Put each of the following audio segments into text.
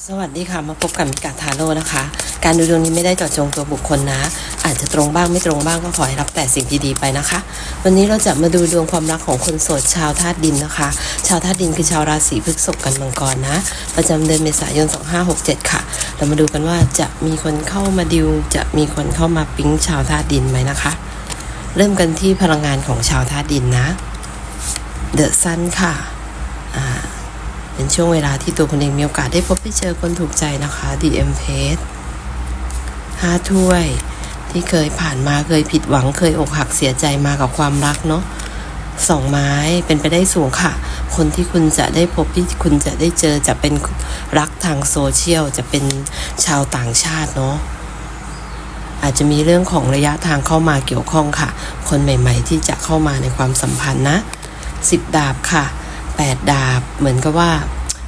สวัสดีค่ะ มาพบกับมิกาทาโร่นะคะ การดูดวงนี้ไม่ได้เจาะจงตัวบุคคลนะ อาจจะตรงบ้างไม่ตรงบ้างก็ขอให้รับแต่สิ่งดีๆไปนะคะ วันนี้เราจะมาดูดวงความรักของคนโสดชาวธาตุดินนะคะ ชาวธาตุดินคือชาวราศีพฤษภกันมังกรนะ ประจำเดือนเมษายน 2567 ค่ะ เรามาดูกันว่าจะมีคนเข้ามาดิว จะมีคนเข้ามาปิ๊งชาวธาตุดินไหมนะคะ เริ่มกันที่พลังงานของชาวธาตุดินนะ เดอะซันค่ะ เป็นช่วงเวลาที่ตัวคุณเองมีโอกาสได้พบได้เจอคนถูกใจนะคะ DM p a g e ห้าถ้วยที่เคยผ่านมาเคยผิดหวังเคยอกหักเสียใจมากับความรักเนาะสองไม้เป็นไปได้สูงค่ะ คนที่คุณจะได้พบที่คุณจะได้เจอจะเป็นรักทางโซเชียลจะเป็นชาวต่างชาติเนาะอาจจะมีเรื่องของระยะทางเข้ามาเกี่ยวข้องค่ะ คนใหม่ ๆ ที่จะเข้ามาในความสัมพันธ์นะสิบดาบค่ะ แปดดาบ เหมือนกับว่า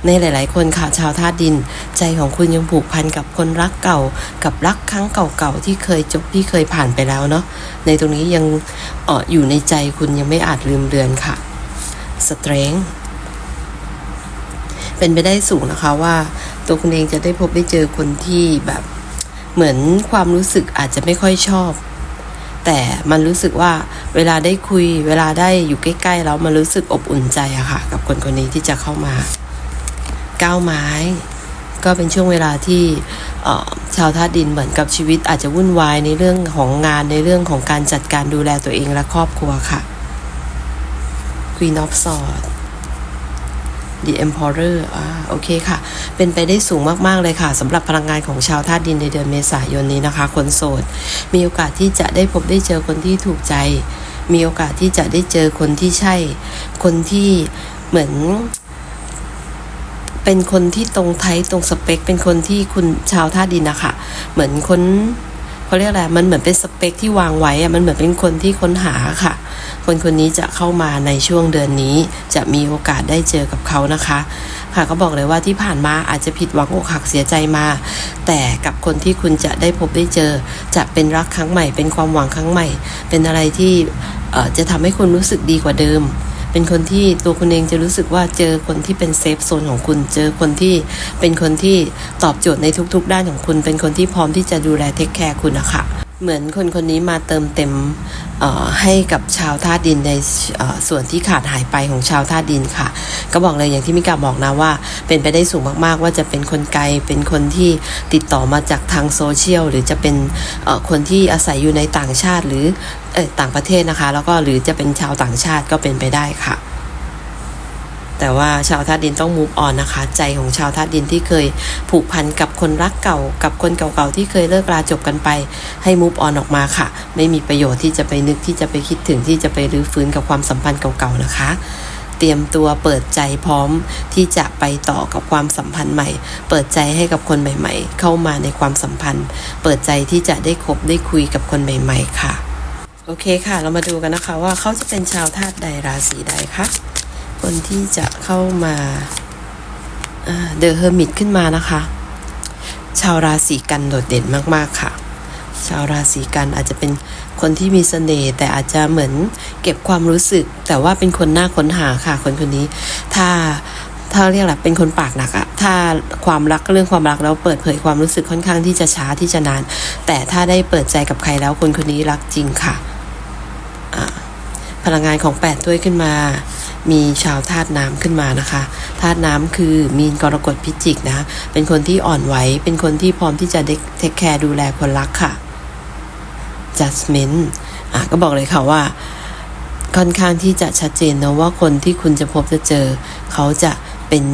ในหลาย ๆ คนค่ะชาวธาตุดิน ใจของคุณยังผูกพันกับคนรักเก่า กับรักครั้งเก่าๆที่เคยจบที่เคยผ่านไปแล้วเนาะในตรงนี้ยังเอออยู่ในใจคุณยังไม่อาจลืมเลือนค่ะสเตรงเป็นไปได้สูงนะคะว่า ตัวคุณเองจะได้พบได้เจอคนที่แบบเหมือนความรู้สึกอาจจะไม่ค่อยชอบ แต่มันรู้สึกว่าเวลาได้คุย เวลาได้อยู่ใกล้ๆแล้วมันรู้สึกอบอุ่นใจอะค่ะ กับคนคนนี้ที่จะเข้ามาก้าวไม้ ก็เป็นช่วงเวลาที่ชาวธาตุดินเหมือนกับชีวิตอาจจะวุ่นวายในเรื่องของงานในเรื่องของการจัดการดูแลตัวเองและครอบครัวค่ะ Queen of Swords The Emperor อ่าโอเคค่ะ เป็นไปได้สูงมาก ๆ เลยค่ะสำหรับพลังงานของชาวธาตุดินในเดือนเมษายนนี้นะคะ คนโสด มีโอกาสที่จะได้พบได้เจอคนที่ถูกใจ มีโอกาสที่จะได้เจอคนที่ใช่ คนที่เหมือนเป็นคนที่ตรงไทยตรงสเปค เป็นคนที่คุณชาวธาตุดินนะคะ เหมือนคน เขาเรียกอะไรมันเหมือนเป็นสเปคที่วางไว้อะมันเหมือนเป็นคนที่ค้นหาค่ะ คนคนนี้จะเข้ามาในช่วงเดือนนี้ จะมีโอกาสได้เจอกับเขานะคะ ค่ะก็บอกเลยว่าที่ผ่านมาอาจจะผิดหวังอกหักเสียใจมา แต่กับคนที่คุณจะได้พบได้เจอ จะเป็นรักครั้งใหม่ เป็นความหวังครั้งใหม่ เป็นอะไรที่จะทำให้คุณรู้สึกดีกว่าเดิม เป็นคนที่ตัวคุณเองจะรู้สึกว่าเจอคนที่เป็นเซฟโซนของคุณ เจอคนที่เป็นคนที่ตอบโจทย์ในทุกๆ ด้านของคุณ เป็นคนที่พร้อมที่จะดูแลเทคแคร์คุณนะคะ เหมือนคนคนนี้มาเติมเต็มให้กับชาวธาดินในส่วนที่ขาดหายไปของชาวธาดินค่ะ ก็บอกเลยอย่างที่มิกาบอกนะว่า เป็นไปได้สูงมากๆ ว่าจะเป็นคนไกล เป็นคนที่ติดต่อมาจากทางโซเชียล หรือจะเป็นคนที่อาศัยอยู่ในต่างชาติหรืออต่างประเทศนะคะ แล้วก็หรือจะเป็นชาวต่างชาติก็เป็นไปได้ค่ะ แต่ว่าชาวธาตุดินต้องมูฟออนนะคะ ใจของชาวธาตุดินที่เคยผูกพันกับคนรักเก่า กับคนเก่าๆที่เคยเลิกราจบกันไป ให้มูฟออนออกมาค่ะ ไม่มีประโยชน์ที่จะไปนึกที่จะไปคิดถึงที่จะไปรื้อฟื้นกับความสัมพันธ์เก่าๆนะคะเตรียมตัวเปิดใจพร้อมที่จะไปต่อกับความสัมพันธ์ใหม่ เปิดใจให้กับคนใหม่ ๆ เข้ามาในความสัมพันธ์ เปิดใจที่จะได้คบได้คุยกับคนใหม่ ๆ ค่ะ โอเคค่ะ เรามาดูกันนะคะว่าเขาจะเป็นชาวธาตุใดราศีใดคะ คนที่จะเข้ามาเดอะเฮอร์มิตขึ้นมานะคะ ชาวราศีกันโดดเด่นมาก ๆ ค่ะ ชาวราศีกันอาจจะเป็นคนที่มีเสน่ห์แต่อาจจะเหมือนเก็บความรู้สึก แต่ว่าเป็นคนน่าค้นหาค่ะ คนคนนี้ถ้าถ้าเรียกอะไรเป็นคนปากหนักอะถ้าความรักเรื่องความรักแล้วเปิดเผยความรู้สึกค่อนข้างที่จะช้าที่จะนาน แต่ถ้าได้เปิดใจกับใครแล้วคนคนนี้รักจริงค่ะพลังงานของแปดด้วยขึ้นมา มีชาวธาตุน้ำขึ้นมานะคะธาตุน้ำคือมีนกรกฎพิจิกนะเป็นคนที่อ่อนไหว เป็นคนที่พร้อมที่จะเทคแคร์ดูแลคนรักค่ะ judgment อะก็บอกเลยค่ะว่า ค่อนข้างที่จะชัดเจนนะว่าคนที่คุณจะพบจะเจอ เขาจะเป็น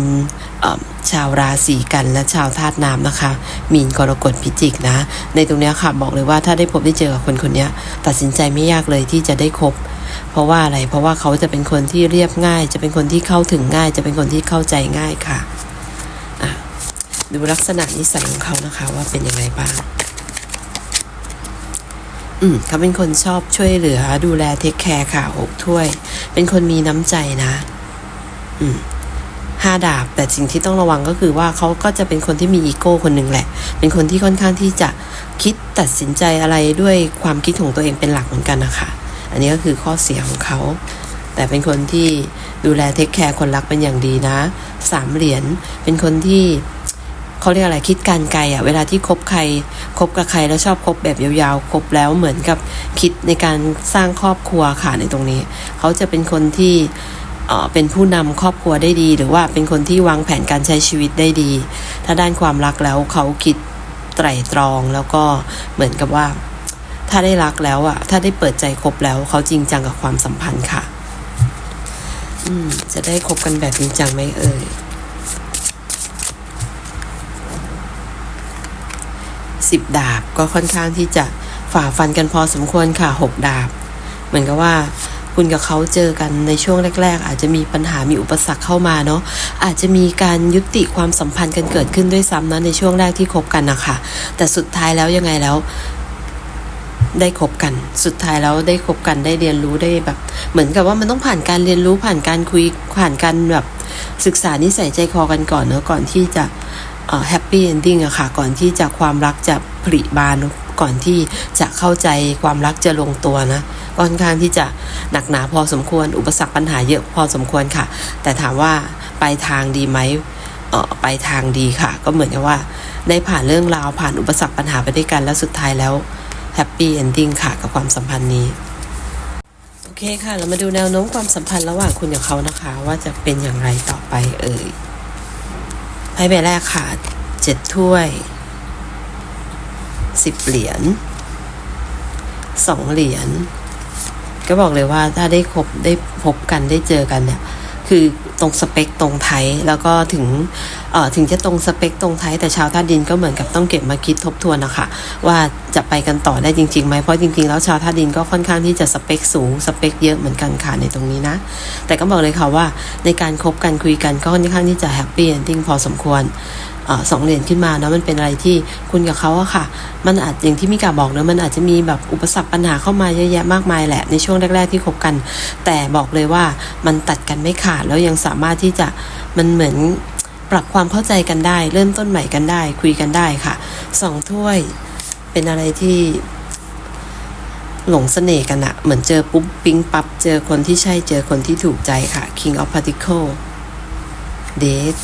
ชาวราศีกันและชาวธาตุน้ำนะคะ มีนกรกฎพิจิกนะ ในตรงนี้ค่ะบอกเลยว่าถ้าได้พบได้เจอกับคนคนนี้ตัดสินใจไม่ยากเลยที่จะได้คบ เพราะว่าอะไร เพราะว่าเขาจะเป็นคนที่เรียบง่าย จะเป็นคนที่เข้าถึงง่าย จะเป็นคนที่เข้าใจง่ายค่ะะดูลักษณะนิสัยของเขานะคะว่าเป็นยังไงบ้างอืมเขาเป็นคนชอบช่วยเหลือ ดูแลเทคแคร์ค่ะหกถ้วย เป็นคนมีน้ำใจนะ อืมห้าดาบ แต่สิ่งที่ต้องระวังก็คือว่าเขาก็จะเป็นคนที่มีอีโก้คนหนึ่งแหละ เป็นคนที่ค่อนข้างที่จะคิดตัดสินใจอะไรด้วยความคิดของตัวเองเป็นหลักเหมือนกันนะคะ อันนี้ก็คือข้อเสียของเขา แต่เป็นคนที่ดูแลเทคแคร์คนรักเป็นอย่างดีนะสามเหรียญเป็นคนที่เขาเรียกอะไรคิดการไกลอะเวลาที่คบใครคบกับใครแล้วชอบคบแบบยาวๆคบแล้วเหมือนกับคิดในการสร้างครอบครัวค่ะในตรงนี้ เขาจะเป็นคนที่เป็นผู้นำครอบครัวได้ดี หรือว่าเป็นคนที่วางแผนการใช้ชีวิตได้ดี ถ้าด้านความรักแล้วเขาคิดไตร่ตรองแล้วก็เหมือนกับว่า ถ้าได้รักแล้วอะถ้าได้เปิดใจคบแล้ว เขาจริงจังกับความสัมพันธ์ค่ะ อืม จะได้คบกันแบบจริงจังไหมเอ่ยสิบดาบก็ค่อนข้างที่จะฝ่าฟันกันพอสมควรค่ะหกดาบ เหมือนกับว่าคุณกับเขาเจอกันในช่วงแรก ๆ อาจจะมีปัญหามีอุปสรรคเข้ามาเนาะอาจจะมีการยุติความสัมพันธ์กันเกิดขึ้นด้วยซ้ำนะในช่วงแรกที่คบกันนะคะแต่สุดท้ายแล้วยังไงแล้ว ได้คบกัน สุดท้ายแล้วได้คบกันได้เรียนรู้ได้แบบ เหมือนกับว่ามันต้องผ่านการเรียนรู้ผ่านการคุยผ่านการแบบ ศึกษานิสัยใจคอกันก่อนเนอะก่อนที่จะแฮปปี้เอนดิ้งอะค่ะ ก่อนที่จะความรักจะผลิบานก่อนที่จะเข้าใจความรักจะลงตัวนะค่อนข้างที่จะหนักหนาพอสมควร อุปสรรคปัญหาเยอะพอสมควรค่ะ แต่ถามว่าไปทางดีไหมเออไปทางดีค่ะ ก็เหมือนกับว่า ได้ผ่านเรื่องราวผ่านอุปสรรคปัญหาไปด้วยกันแล้วสุดท้ายแล้ว ฮปปี้เอนดิ้งค่ะกับความสัมพันธ์นี้ โอเคค่ะ เรามาดูแนวโน้มความสัมพันธ์ระหว่างคุณกับเขานะคะ ว่าจะเป็นอย่างไรต่อไปเอ่ยไพ่ใบแรกค่ะเจ็ดถ้วยสิบเหรียญสองเหรียญก็บอกเลยว่าถ้าได้คบได้พบกันได้เจอกันเนี่ย คือตรงสเปคตรงไทย แล้วก็ถึงเอ่อถึงจะตรงสเปคตรงไทย แต่ชาวท่าดินก็เหมือนกับต้องเก็บมาคิดทบทวนนะคะว่าจะไปกันต่อได้จริงๆไหมเพราะจริงๆแล้วชาวท่าดินก็ค่อนข้างที่จะสเปคสูงสเปคเยอะเหมือนกันค่ะในตรงนี้นะ แต่ก็บอกเลยค่ะว่าในการคบกันคุยกันก็ค่อนข้างที่จะแฮปปี้เอนดิ้งพอสมควรสองเหรียญขึ้นมาเนาะมันเป็นอะไรที่คุณกับเขาอะค่ะ มันอาจอย่างที่มิกาบอกเนาะมันอาจจะมีแบบอุปสรรคปัญหาเข้ามาเยอะแยะมากมายแหละในช่วงแรก ๆที่คบกัน แต่บอกเลยว่ามันตัดกันไม่ขาดแล้วยังสามารถที่จะมันเหมือนปรับความเข้าใจกันได้ เริ่มต้นใหม่กันได้ คุยกันได้ค่ะสองถ้วยเป็นอะไรที่หลงเสน่ห์กันอะเหมือนเจอปุ๊บปิ๊งปับ๊บเจอคนที่ใช่เจอคนที่ถูกใจค่ะ King of Particle Date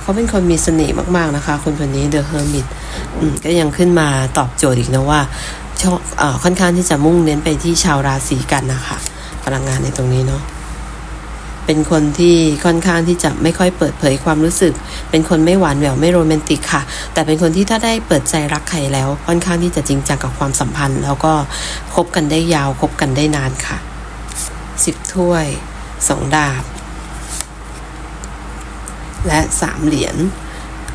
เขาเป็นคนมีเสน่ห์มาก ๆ นะคะ คนคนนี้ The Hermit อืมก็ยังขึ้นมาตอบโจทย์อีกนะว่าชอบค่อนข้างที่จะมุ่งเน้นไปที่ชาวราศีกันนะคะพลังงานในตรงนี้เนาะเป็นคนที่ค่อนข้างที่จะไม่ค่อยเปิดเผยความรู้สึก เป็นคนไม่หวานแหววไม่โรแมนติกค่ะ แต่เป็นคนที่ถ้าได้เปิดใจรักใครแล้ว ค่อนข้างที่จะจริงจังกับความสัมพันธ์ แล้วก็คบกันได้ยาวคบกันได้นานค่ะสิบถ้วยสองดาบ และสามเหรียญ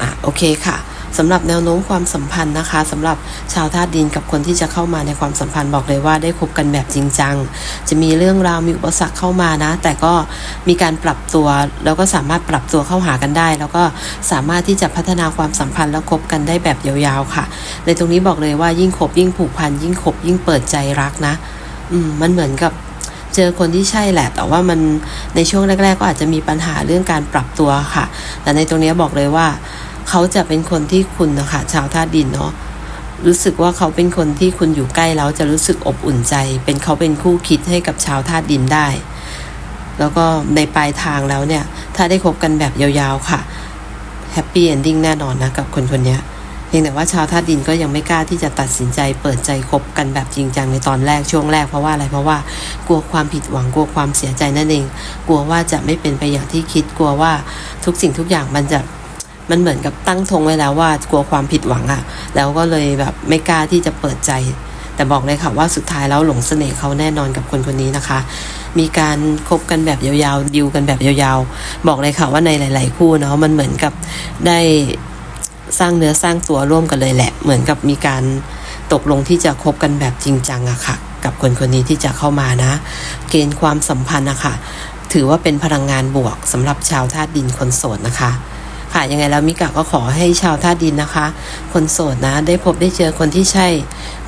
อะโอเคค่ะสำหรับแนวโน้มความสัมพันธ์นะคะสำหรับชาวธาตุดินกับคนที่จะเข้ามาในความสัมพันธ์บอกเลยว่าได้คบกันแบบจริงจัง จะมีเรื่องราวมีอุปสรรคเข้ามานะ แต่ก็มีการปรับตัว แล้วก็สามารถปรับตัวเข้าหากันได้ แล้วก็สามารถที่จะพัฒนาความสัมพันธ์แล้วคบกันได้แบบยาวๆค่ะ ในตรงนี้บอกเลยว่ายิ่งคบยิ่งผูกพันยิ่งคบยิ่งเปิดใจรักนะ อืมมันเหมือนกับ เจอคนที่ใช่แหละ แต่ว่ามันในช่วงแรก ๆ ก็อาจจะมีปัญหาเรื่องการปรับตัวค่ะ แต่ในตรงนี้บอกเลยว่า เขาจะเป็นคนที่คุณนะคะชาวธาตุดินเนาะรู้สึกว่าเขาเป็นคนที่คุณอยู่ใกล้แล้วจะรู้สึกอบอุ่นใจ เป็นเขาเป็นคู่คิดให้กับชาวธาตุดินได้ แล้วก็ในปลายทางแล้วเนี่ย ถ้าได้คบกันแบบยาวๆค่ะแฮปปี้เอนดิ้งแน่นอนนะกับคนคนนี้ พียงแต่ว่าชาวธาตุดินก็ยังไม่กล้าที่จะตัดสินใจเปิดใจคบกันแบบจริงจังในตอนแรกช่วงแรกเพราะว่าอะไรเพราะว่ากลัวความผิดหวังกลัวความเสียใจนั่นเอง กลัวว่าจะไม่เป็นไปอย่างที่คิดกลัวว่าทุกสิ่งทุกอย่างมันจะมันเหมือนกับตั้งธงไว้แล้วว่ากลัวความผิดหวังอะแล้วก็เลยแบบไม่กล้าที่จะเปิดใจ แต่บอกเลยค่ะว่าสุดท้ายแล้วหลงเสน่ห์เขาแน่นอนกับคนคนนี้นะคะ มีการคบกันแบบยาวๆดิวกันแบบยาวๆ บอกเลยค่ะว่าในหลาย ๆ คู่เนาะมันเหมือนกับได้ สร้างเนื้อสร้างตัวร่วมกันเลยแหละ เหมือนกับมีการตกลงที่จะคบกันแบบจริงจังอะค่ะ กับคนคนนี้ที่จะเข้ามานะ เกณฑ์ความสัมพันธ์นะคะถือว่าเป็นพลังงานบวกสำหรับชาวธาตุดินคนโสดนะคะ ค่ะยังไงแล้วมิกะก็ขอให้ชาวธาตุดินนะคะ คนโสดนะ ได้พบได้เจอคนที่ใช่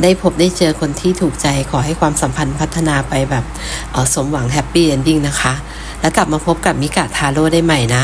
ได้พบได้เจอคนที่ถูกใจ ขอให้ความสัมพันธ์พัฒนาไปแบบออสมหวังแฮปปี้เอนดิ้งนะคะ แล้วกลับมาพบกับมิกะทาโร่ได้ใหม่นะ